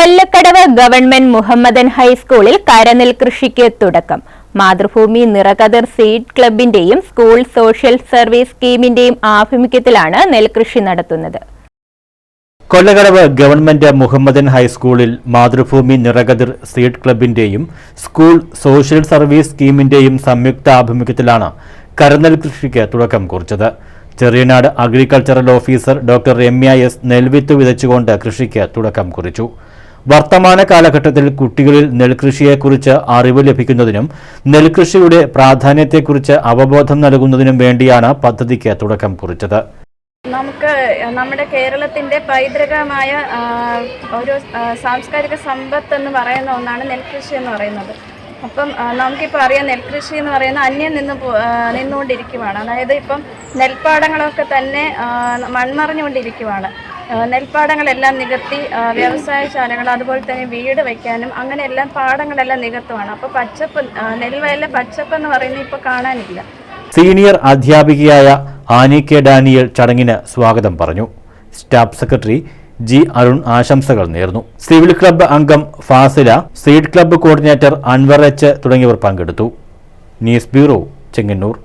Kollakadavu government Mohammedan ഹൈസ്കൂളിൽ കരനെൽ കൃഷിക്ക് തുടക്കം. മാതൃഭൂമി നിറകതിർ സീഡ് ക്ലബിന്റെയും സ്കൂൾ സോഷ്യൽ സർവീസ് സ്കീമിന്റെയും ആഭിമുഖ്യത്തിലാണ് നെൽകൃഷി നടത്തുന്നത്. കൊല്ലകടവ് ഗവൺമെന്റ് മുഹമ്മദൻ ഹൈസ്കൂളിൽ മാതൃഭൂമി നിറകതിർ സീഡ് ക്ലബിന്റെയും സ്കൂൾ സോഷ്യൽ സർവീസ് സ്കീമിന്റെയും സംയുക്ത ആഭിമുഖ്യത്തിലാണ് കരനെൽ കൃഷിക്ക് തുടക്കം കുറിച്ചത്. Cheriyanad agricultural officer doctor Ramya S നെൽവിത്ത് വിതച്ചുകൊണ്ട് കൃഷിക്ക് തുടക്കം കുറിച്ചു. വർത്തമാന കാലഘട്ടത്തിൽ കുട്ടികളിൽ നെൽകൃഷിയെക്കുറിച്ച് അറിവ് ലഭിക്കുന്നതിനും നെൽകൃഷിയുടെ പ്രാധാന്യത്തെക്കുറിച്ച് അവബോധം നൽകുന്നതിനും വേണ്ടിയാണ് പദ്ധതിക്ക് തുടക്കം കുറിച്ചത്. നമുക്ക് നമ്മുടെ കേരളത്തിന്റെ പൈതൃകമായ ഒരു സാംസ്കാരിക സമ്പത്ത് എന്ന് പറയുന്ന ഒന്നാണ് നെൽകൃഷി എന്ന് പറയുന്നത്. അപ്പം നമുക്കിപ്പോൾ അറിയാം നെൽകൃഷി എന്ന് പറയുന്ന അന്യം നിന്ന് നിന്നുകൊണ്ടിരിക്കുവാണ്. അതായത് ഇപ്പം നെൽപ്പാടങ്ങളൊക്കെ തന്നെ മൺമറഞ്ഞുകൊണ്ടിരിക്കുവാണ്. നെൽപ്പാടങ്ങളെല്ലാം നികത്തി വ്യവസായശാലകൾ അതുപോലെ തന്നെ വീട് വയ്ക്കാനും അങ്ങനെയെല്ലാം പാടങ്ങളെല്ലാം നികത്തുവാണ്. അപ്പോൾ പച്ചപ്പ് നെൽവയലിലെ പച്ചപ്പ് എന്ന് പറയുന്നത് ഇപ്പോൾ കാണാനില്ല. സീനിയർ അധ്യാപികയായ ആനി കെ ഡാനിയൽ ചടങ്ങിന് സ്വാഗതം പറഞ്ഞു. സ്റ്റാഫ് സെക്രട്ടറി ജി അരുൺ ആശംസകൾ നേർന്നു. സിവിൽ ക്ലബ്ബ് അംഗം Fasila seed club coordinator Anvar H തുടങ്ങിയവർ പങ്കെടുത്തു. News bureau Chengannur.